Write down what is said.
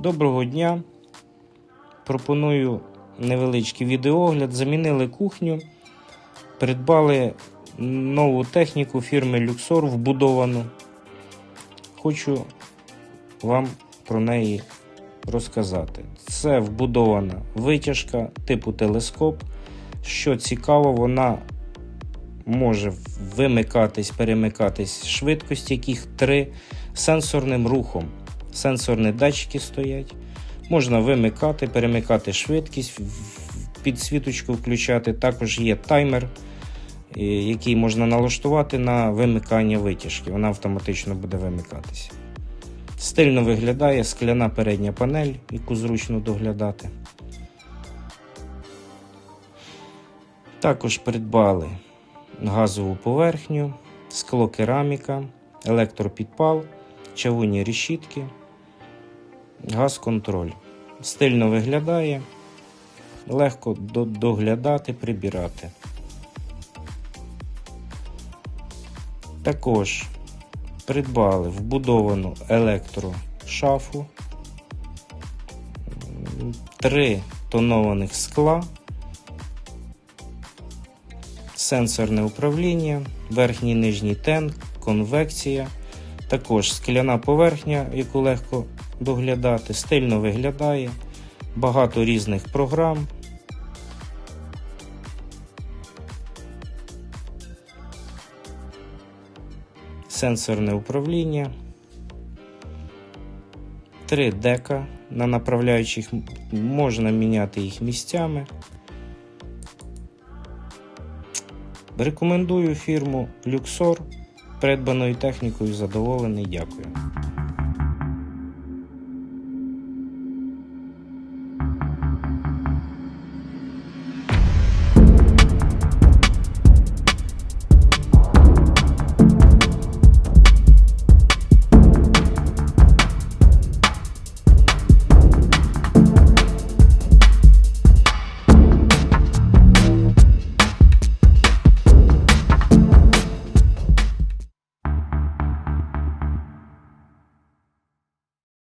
Доброго дня. Пропоную невеличкий відеогляд. Замінили кухню, придбали нову техніку фірми Luxor вбудовану. Хочу вам про неї розказати. Це вбудована витяжка типу телескоп. Що цікаво, вона може вимикатись, перемикатись швидкості, яких три сенсорним рухом. Сенсорні датчики стоять. Можна вимикати, перемикати швидкість, в- підсвіточку включати. Також є таймер, е, який можна налаштувати на вимикання витяжки. Вона автоматично буде вимикатися. Стильно виглядає скляна передня панель, яку зручно доглядати. Також придбали газову поверхню, скло кераміка, електропідпал, чавунні решітки, газ-контроль. Стильно виглядає, легко доглядати, прибирати. Також придбали вбудовану електрошафу, три тонованих скла, сенсорне управління, верхній нижній тен, конвекція, також скляна поверхня, яку легко доглядати, стильно виглядає, багато різних програм. Сенсорне управління, три дека на направляючих можна міняти їх місцями. Рекомендую фірму Luxor. Придбаною технікою задоволений. Дякую.